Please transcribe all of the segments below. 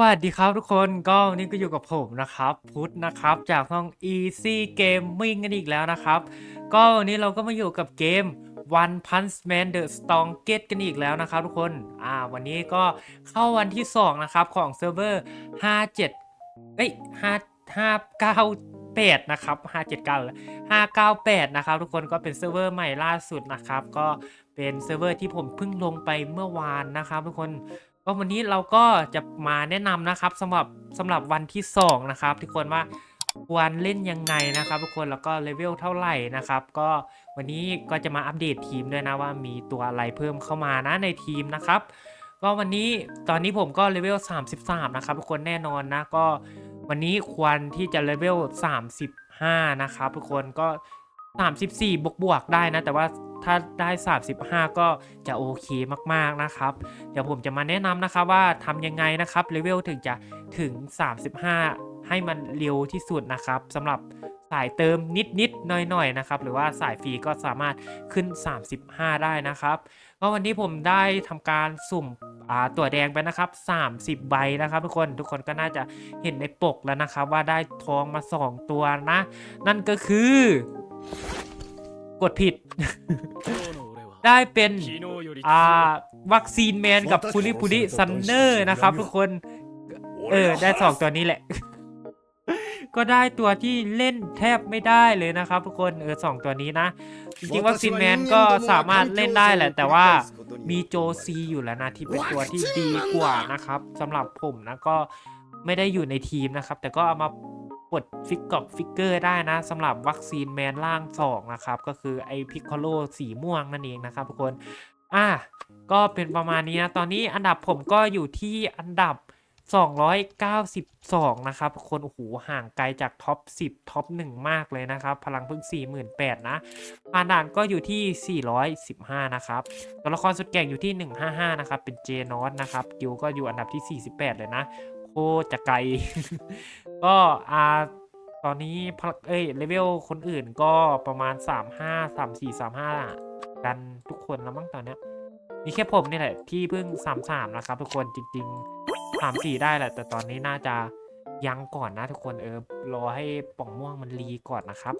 วัสดีครับทุกคนก็วันนี้ก็อยู่กับผมนะครับ พุทธนะครับ จากช่อง Easy Gaming กันอีกแล้วนะครับ ก็วันนี้เราก็มาอยู่กับเกม One Punch Man The Strongest กันอีกแล้วนะครับทุกคนอ่าวันนี้ก็เข้าวันที่ 2 นะครับ ของเซิร์ฟเวอร์ 57เอ้ย5 598นะครับ579แล้ว598 นะครับ ทุกคนก็เป็นเซิร์ฟเวอร์ใหม่ล่าสุดนะครับ ก็เป็นเซิร์ฟเวอร์ที่ผมเพิ่งลงไปเมื่อวานนะครับ ทุกคน ก็วันนี้เราก็จะมาแนะนำนะครับสำหรับสำหรับวันที่ 2 นะครับ ทุกคนว่าควรเล่นยังไงนะครับทุกคนแล้วก็เลเวลเท่าไหร่นะครับ ก็วันนี้ก็จะมาอัปเดตทีมด้วยนะว่ามีตัวอะไรเพิ่มเข้ามานะในทีมนะครับก็วันนี้ตอนนี้ผมก็เลเวล 33 นะครับทุกคนแน่นอนนะก็วันนี้ควรที่จะเลเวล 35 นะครับทุกคนก็ 34 บวกบวกได้นะ แต่ว่าถ้าได้ 35 ก็จะโอเคมากๆนะครับ เดี๋ยวผมจะมาแนะนำนะครับว่าทำยังไงนะครับเลเวลถึงจะถึง 35 ให้มันเร็วที่สุดนะครับสำหรับสายเติมนิดๆหน่อยๆนะครับ หรือว่าสายฟรีก็สามารถขึ้น 35 ได้นะครับก็วันนี้ผมได้ทำการสุ่มตัวแดงไปนะครับ 30 ใบนะครับ ทุกคนทุกคนก็น่าจะเห็นในปกแล้วนะครับ ว่าได้ทองมา 2 ตัวนะ นั่นก็คือ กดผิด ได้เป็นอ่าวัคซีนแมนกับพูลิพูลิซันเนอร์นะครับทุกคน เออ ได้สองตัวนี้แหละ ก็ได้ตัวที่เล่นแทบไม่ได้เลยนะครับทุกคนเออสองตัวนี้นะ จริงๆวัคซีนแมนก็สามารถเล่นได้แหละ แต่ว่ามีโจซีอยู่แล้วนะที่เป็นตัวที่ดีกว่านะครับสำหรับผมนะก็ไม่ได้อยู่ในทีมนะครับ แต่ก็เอามา กดฟิกกอกฟิกเกอร์ได้นะสำหรับวัคซีนแมนล่างสองนะครับก็คือไอพิคโคโลสีม่วงนั่นเองนะครับทุกคนอะก็เป็นประมาณนี้นะตอนนี้อันดับผมก็อยู่ที่อันดับ 292 นะครับทุกคนโอ้โหห่างไกลจากท็อป 10 ท็อป 1 มากเลยนะครับ พลังเพิ่ง 48,000 นะผ่านด่านก็อยู่ที่ 415 นะครับตัวละครสุดเก่งอยู่ที่ 155 นะครับ เป็นเจนอสนะครับกิวก็อยู่อันดับที่ 48 เลยนะ โคตรจะไกล ก็อ่าตอนนี้พลเอ้ยเลเวลคนอื่นก็ประมาณ 35 34 35 กันทุกคนแล้วมั้งตอนเนี้ยมีแค่ผมนี่แหละ ที่เพิ่ง 33 นะครับ ทุกคนจริง ๆ 34 ได้แหละ แต่ตอนนี้น่าจะยังก่อนนะทุกคนเออรอให้ป่องม่วงมันรีก่อนนะครับ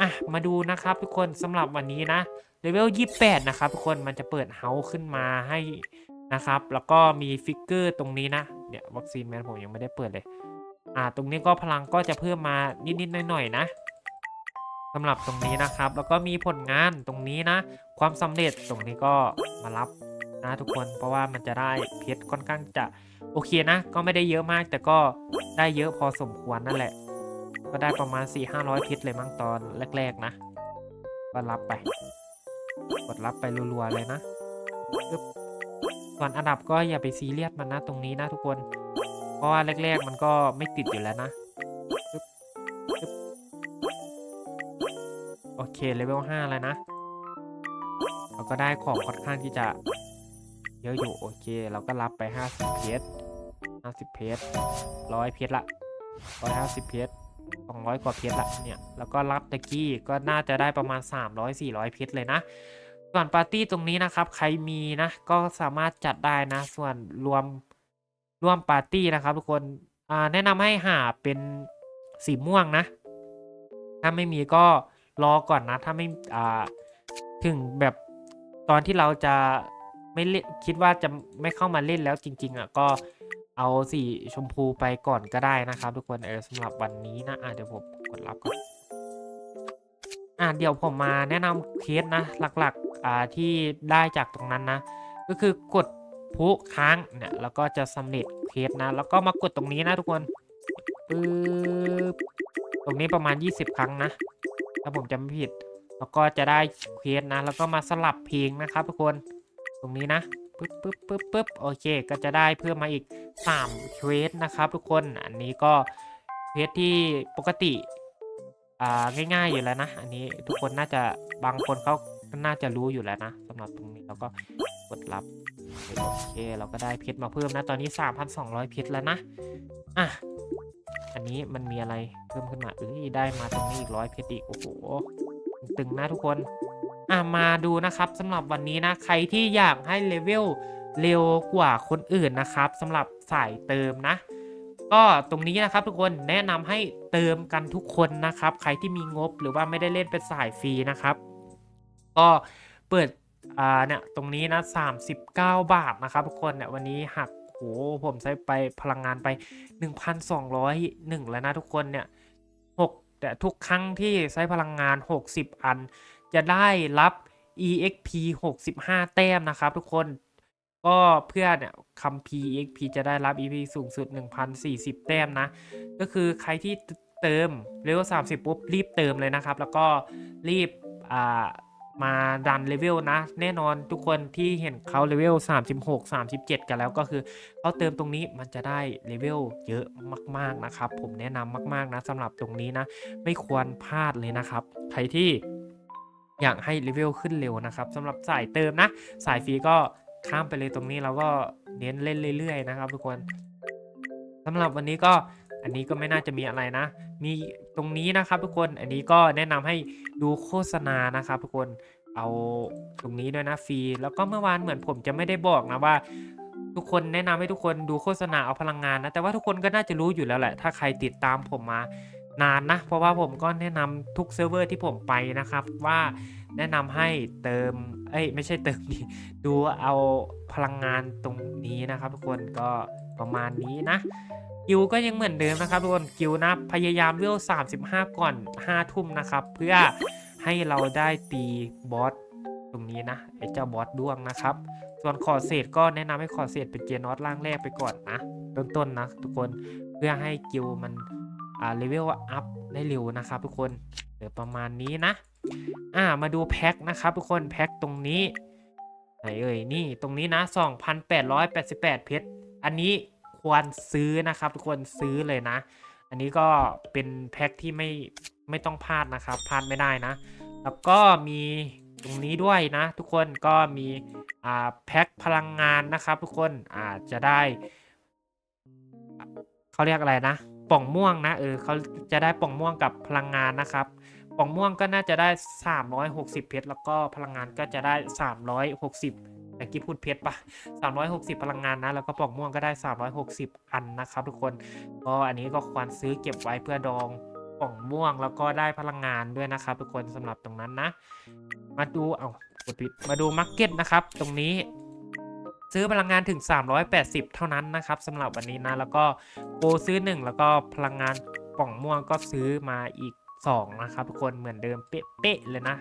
อะมาดูนะครับทุกคนสำหรับวันนี้นะเลเวล 28 นะครับทุกคนมันจะเปิดเฮาส์ขึ้นมาให้นะครับ แล้วก็มีฟิกเกอร์ตรงนี้นะเนี่ยวัคซีนแมนผมยังไม่ได้เปิดเลย อ่าตรงนี้ก็พลังก็จะเพิ่มมานิดๆหน่อยๆนะสำหรับตรงนี้นะครับ แล้วก็มีผลงานตรงนี้นะ ความสำเร็จตรงนี้ก็มารับนะทุกคนเพราะว่ามันจะได้เพชรค่อนข้างจะโอเคนะ ก็ไม่ได้เยอะมากแต่ก็ได้เยอะพอสมควรนั่นแหละ ก็ได้ประมาณ 4 5 0 0เพชรเลยมั้งตอนแรก ๆ นะ ก็รับไป กดรับไปรัวๆเลยนะส่วนอันดับก็อย่าไปซีเรียสมันนะตรงนี้นะทุกคน เพราะว่าแรก ๆ มันก็ไม่ติดอยู่แล้วนะ โอเคเลเวล5เลยนะเราก็ได้ของค่อนข้างที่จะเยอะอยู่โอเค เราก็รับไป 50 เพชร50 เพชร100 เพชรละ150 เพชร200 กว่าเพชรละเนี่ย แล้วก็รับตะกี้ก็น่าจะได้ประมาณ 300 400 เพชรเลยนะส่วนปาร์ตี้ตรงนี้นะครับ ใครมีนะ ก็สามารถจัดได้นะ ส่วนรวม ร่วมปาร์ตี้นะครับทุกคนแนะนำให้หาเป็นสีม่วงนะ ถ้าไม่มีก็รอก่อนนะ ถ้าไม่ถึงแบบตอนที่เราจะไม่เล่นคิดว่าจะไม่เข้ามาเล่นแล้วจริง ๆอะก็เอาสีชมพูไปก่อนก็ได้นะครับ ทุกคนเออสำหรับวันนี้นะอะเดี๋ยวผมกดรับก่อนอะเดี๋ยวผมมาแนะนำเคสนะหลักๆอ่าที่ได้จากตรงนั้นนะ ก็คือกด พุค้างเนี่ยแล้วก็จะสำเร็จเคสนะ แล้วก็มากดตรงนี้นะทุกคนปึ๊บตรงนี้ประมาณ 20 ครั้งนะถ้าผมจำไม่ผิด แล้วก็จะได้เควสนะ แล้วก็มาสลับเพลงนะครับทุกคนตรงนี้นะปึ๊บปึ๊บปึ๊บปึ๊บโอเค ก็จะได้เพิ่มมาอีก3เควสนะครับทุกคนอันนี้ก็เควสที่ปกติอ่าง่ายๆอยู่แล้วนะ อันนี้ทุกคนน่าจะบางคนเขาก็น่าจะรู้อยู่แล้วนะสำหรับตรงนี้เราก็กดรับ โอเคเราก็ได้เพชรมาเพิ่มนะ ตอนนี้ 3,200 เพชรแล้วนะ อะ อันนี้มันมีอะไรเพิ่มขึ้นมาเอ้ยได้มาตรงนี้อีกร้อยเพชรอีก โอ้โห ตึงนะทุกคน อะ มาดูนะครับสำหรับวันนี้นะ ใครที่อยากให้เลเวลเร็วกว่าคนอื่นนะครับสำหรับสายเติมนะ ก็ตรงนี้นะครับทุกคนแนะนำให้เติมกันทุกคนนะครับ ใครที่มีงบหรือว่าไม่ได้เล่นเป็นสายฟรีนะครับ ก็เปิด อ่าเนี่ยตรงนี้นะ 39 บาทนะครับทุกคนเนี่ยวันนี้หักโหผมใช้ไปพลังงานไป 1,201 แล้วนะทุกคนเนี่ย6แต่ทุกครั้งที่ใช้พลังงาน 60 อัน จะได้รับ exp 65 แต้มนะครับทุกคนก็เพื่อเนี่ยคำ exp จะได้รับ exp สูงสุด 1,040 แต้มนะ ก็คือใครที่เติมเลเวล30 ปุ๊บ รีบเติมเลยนะครับ แล้วก็รีบอ่า มาดันเลเวลนะ แน่นอนทุกคนที่เห็นเขาเลเวล36 37 กันแล้วก็คือเขาเติมตรงนี้มันจะได้เลเวลเยอะมากๆนะครับ ผมแนะนำมากๆนะสำหรับตรงนี้นะ ไม่ควรพลาดเลยนะครับ ใครที่อยากให้เลเวลขึ้นเร็วนะครับสำหรับสายเติมนะ สายฟรีก็ข้ามไปเลยตรงนี้เราก็เน้นเล่นเรื่อยๆนะครับทุกคนสำหรับวันนี้ก็อันนี้ก็ไม่น่าจะมีอะไรนะ มีตรงนี้นะครับทุกคนอันนี้ก็แนะนำให้ดูโฆษณานะครับทุกคนเอาตรงนี้ด้วยนะฟรีแล้วก็เมื่อวานเหมือนผมจะไม่ได้บอกนะว่า ทุกคนแนะนำให้ทุกคนดูโฆษณาเอาพลังงานนะแต่ว่าทุกคนก็น่าจะรู้อยู่แล้วแหละ ถ้าใครติดตามผมมานานนะเพราะว่าผมก็แนะนำทุกเซิร์ฟเวอร์ที่ผมไปนะครับว่าแนะนำให้เติมเอ้ยไม่ใช่เติมดิดูเอาพลังงานตรงนี้นะครับ ทุกคนก็ ประมาณนี้นะกิวก็ยังเหมือนเดิมนะครับทุกคนกิวนะพยายามเวล35 ก่อน 5 ทุ่มนะครับ เพื่อให้เราได้ตีบอสตรงนี้นะไอ้เจ้าบอสด้วงนะครับ ส่วนคอเศษก็แนะนำให้คอเศษเป็นเจนอตล่างแรกไปก่อนนะต้นๆนะทุกคนเพื่อให้กิวมันอ่าเลเวลอัพได้เร็วนะครับ ทุกคนเดี๋ยวประมาณนี้นะ อ่ามาดูแพ็คนะครับ ทุกคนแพ็คตรงนี้ไหนเอ่ยนี่ตรงนี้นะ 2,888 เพชร อันนี้ควรซื้อนะครับ ทุกคนซื้อเลยนะ อันนี้ก็เป็นแพ็คที่ไม่ไม่ต้องพลาดนะครับพลาดไม่ได้นะ แล้วก็มีตรงนี้ด้วยนะ ทุกคนก็มีอ่าแพ็คพลังงานนะครับ ทุกคนอาจจะได้เขาเรียกอะไรนะป่องม่วงนะเออเขาจะได้ป่องม่วงกับพลังงานนะครับป่องม่วงก็น่าจะได้ 360 เพชรแล้วก็พลังงานก็จะได้ 360 แต่กี้พูดเพชรปะ360 พลังงานนะ แล้วก็ป่องม่วงก็ได้ 360 อันนะครับทุกคน ก็อันนี้ก็ควรซื้อเก็บไว้เพื่อดองป่องม่วงแล้วก็ได้พลังงานด้วยนะครับทุกคนสำหรับตรงนั้นนะ มาดู เอากดปิด มาดูมาร์เก็ตนะครับ ตรงนี้ซื้อพลังงานถึง 380 เท่านั้นนะครับสำหรับวันนี้นะ แล้วก็โปรซื้อ 1 แล้วก็พลังงานป่องม่วงก็ซื้อมาอีก 2 นะครับทุกคนเหมือนเดิมเป๊ะๆเลยนะ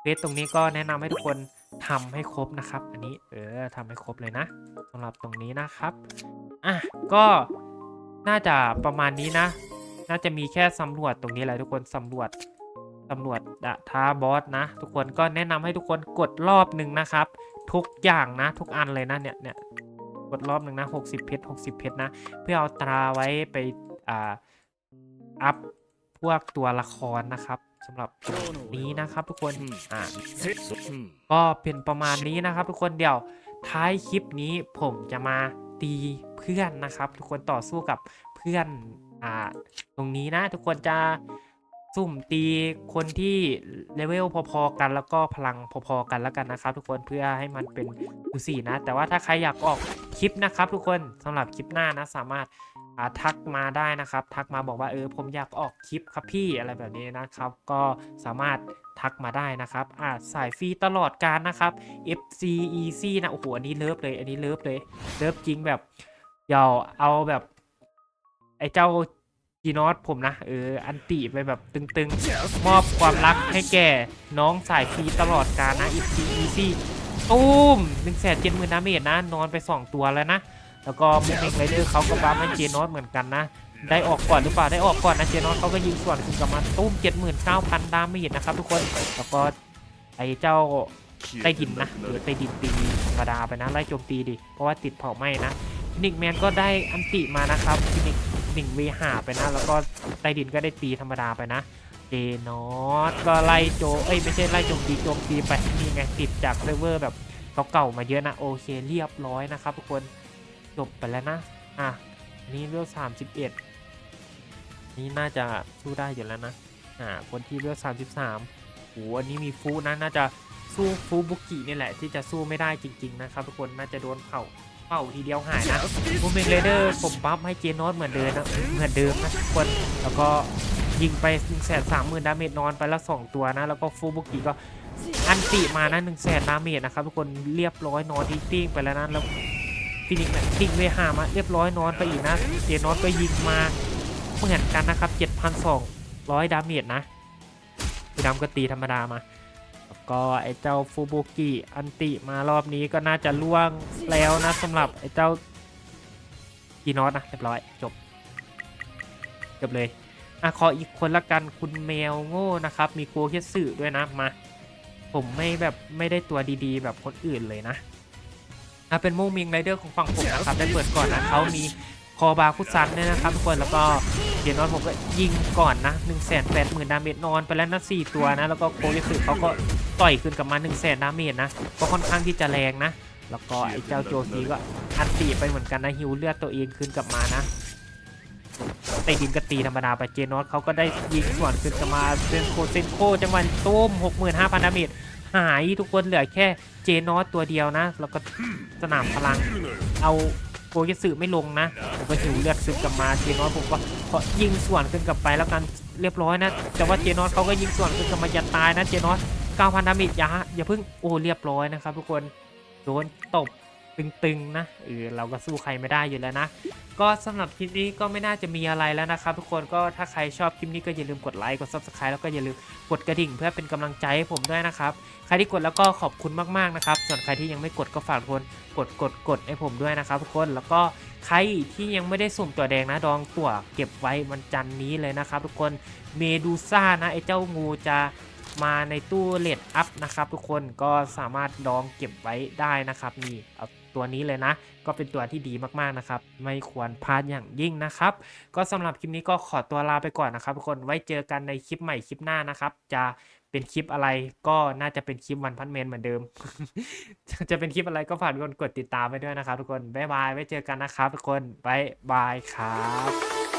เฟสตรงนี้ก็แนะนำให้ทุกคน ทำให้ครบนะครับ อันนี้เออทำให้ครบเลยนะสำหรับตรงนี้นะครับอะก็น่าจะประมาณนี้นะ น่าจะมีแค่สำรวจตรงนี้แหละทุกคนสำรวจสำรวจดะท้าบอสนะ ทุกคนก็แนะนำให้ทุกคนกดรอบหนึ่งนะครับ ทุกอย่างนะ ทุกอันเลยนะเนี่ยเนี่ยกดรอบหนึ่งนะ60 เพชร 60 เพชรนะ เพื่อเอาตราไว้ไปอ่าอัพพวกตัวละครนะครับ สำหรับนี้นะครับทุกคนอ่าก็เป็นประมาณนี้นะครับ ทุกคนเดี๋ยวท้ายคลิปนี้ผมจะมาตีเพื่อนนะครับ ทุกคนต่อสู้กับเพื่อนอ่าตรงนี้นะทุกคนจะสุ่มตีคนที่เลเวลพอๆกันแล้วก็พลังพอๆกันแล้วกันนะครับ ทุกคนเพื่อให้มันเป็นดูสี่นะ แต่ว่าถ้าใครอยากออกคลิปนะครับ ทุกคนสำหรับคลิปหน้านะสามารถอ่า ทักมาได้นะครับ ทักมาบอกว่าเออผมอยากออกคลิปครับพี่อะไรแบบนี้นะครับ ก็สามารถทักมาได้นะครับอ่าสายฟรีตลอดการนะครับ FC Easy นะโอ้โหอันนี้เลิฟเลย อันนี้เลิฟเลยเลิฟจริงแบบเดี๋ยวเอาแบบไอ้เจ้าจีนอสผมนะเอออันติไปแบบตึงๆ มอบความรักให้แก่น้องสายฟรีตลอดการนะ FC Easy ตุ้มหนึ่งแสนเจ็ดหมื่นดาเมจนะ นอนไป 2 ตัวแล้วนะ แล้วก็มุกเมกไรเดอร์เขาก็บัฟให้เจนอสเหมือนกันนะ ได้ออกก่อนหรือเปล่าได้ออกก่อนนะเจนอสเขาก็ยิงส่วนคืนกลับมาตุ้ม79,000ดาเมจนะครับทุกคนแล้วก็ไอ้เจ้าใต้ดินนะหรือใต้ดินตีธรรมดาไปนะไล่โจมตีดิเพราะว่าติดเผาไหม้นะนิกแมนก็ได้อันติมานะครับนิกหนึ่งเวหาไปนะ แล้วก็ใต้ดินก็ได้ตีธรรมดาไปนะเจนอสก็ไล่โจเอ้ยไม่ใช่ไล่โจมตีโจมตีไปนี่ไงติดจากเซิร์ฟเวอร์แบบเก่าๆมาเยอะนะโอเคเรียบร้อยนะครับทุกคน จบไปแล้วนะ อะนนี้เวลสามสิบเอ็ดนี่น่าจะสู้ได้อยู่แล้วนะ อ่า คนที่เวลสามสิบสามโหอันนี้มีฟูนะน่าจะสู้ฟูบุกินี่แหละที่จะสู้ไม่ได้จริง ๆ นะครับทุกคนน่าจะโดนเผาเผาทีเดียวหายนะบูมเมงเรเดอร์ผมบัฟให้เจนอสเหมือนเดิมนะเหมือนเดิมนะทุกคนแล้วก็ยิงไป1นึ่งแสนสามหมื่นดาเมจนอนไปละสองตัวนะ แล้วก็ฟูบุกิก็อันติมานะหนึ่งแสนดาเมจนะครับทุกคนเรียบร้อยนอนทิ้งติ้งไปแล้วนะแล้ว ฟินิกเนี่ยทิ้งเวหามาเรียบร้อยนอนไปอีกนะเจนอสก็ยิงมาเหมือนกันนะครับ7,200 ดาเมจนะพี่ดำก็ตีธรรมดามาแล้วก็ไอ้เจ้าฟูบุกิอันติมารอบนี้ก็น่าจะล่วงแล้วนะสำหรับไอ้เจ้ากีนอสนะเรียบร้อยจบจบเลยอะขออีกคนละกันคุณแมวโง่นะครับ มีโกเคิสึด้วยนะมา ผมไม่แบบไม่ได้ตัวดีๆ แบบคนอื่นเลยนะ อะเป็นมูมิงไรเดอร์ของฝั่งผมนะครับได้เปิดก่อนนะเขามีคอบาคุซันเนี่ยนะครับทุกคนแล้วก็เดียนนอนผมก็ยิงก่อนนะ1 8 0 0 0 0ดาเมจนอนไปแล้วนะ4ตัวนะแล้วก็โคยิสึเขาก็ต่อยขึ้นกลับมา1 0 0 0 0 0ดาเมจนะก็ค่อนข้างที่จะแรงนะแล้วก็ไอ้เจ้าโจซีก็อันตีไปเหมือนกันนะฮิวเลือดตัวเองขึ้นกลับมานะไต่ดินก็ตีธรรมดาไปเจนอสเขาก็ได้ยิงส่วนขึ้นกลับมาเป็นโคเซนโคจังหวะตุ้ม65,000ดาเมจ หายทุกคนเหลือแค่เจนอสตัวเดียวนะ แล้วก็สนามพลัง เอาโกยสึไม่ลงนะผมก็หิวเลือดซึมกลับมาเจนอสผมก็ขอยิงส่วนขึ้นกลับไปแล้วกันเรียบร้อยนะ แต่ว่าเจนอสเขาก็ยิงส่วนขึ้นกลับมาจะตายนะเจนอส9,000ดาเมจอย่าอย่าเพิ่งโอ้เรียบร้อยนะครับทุกคนโดนตบ ตึงๆนะเออเราก็สู้ใครไม่ได้อยู่แล้วนะ ก็สำหรับคลิปนี้ก็ไม่น่าจะมีอะไรแล้วนะครับทุกคนก็ถ้าใครชอบคลิปนี้ก็อย่าลืมกดไลค์กด subscribe แล้วก็อย่าลืมกดกระดิ่งเพื่อเป็นกำลังใจให้ผมด้วยนะครับใครที่กดแล้วก็ขอบคุณมากๆนะครับ ส่วนใครที่ยังไม่กดก็ฝากทุกคนกดกดกดให้ผมด้วยนะครับทุกคนแล้วก็ใครที่ยังไม่ได้สุ่มตัวแดงนะดองตัวเก็บไว้วันจันทร์นี้เลยนะครับทุกคนเมดูซ่านะไอ้เจ้างูจะมาในตู้เลดอัพนะครับทุกคนก็สามารถดองเก็บไว้ได้นะครับนี่เอา ตัวนี้เลยนะ ก็เป็นตัวที่ดีมากๆนะครับ ไม่ควรพลาดอย่างยิ่งนะครับ ก็สำหรับคลิปนี้ก็ขอตัวลาไปก่อนนะครับทุกคนไว้เจอกันในคลิปใหม่คลิปหน้านะครับ จะเป็นคลิปอะไรก็น่าจะเป็นคลิปวันพันเมนเหมือนเดิม จะเป็นคลิปอะไรก็ฝากทุกคนกดติดตามไปด้วยนะครับ ทุกคนบ๊ายบายไว้เจอกันนะครับ ทุกคนบ๊ายบายครับ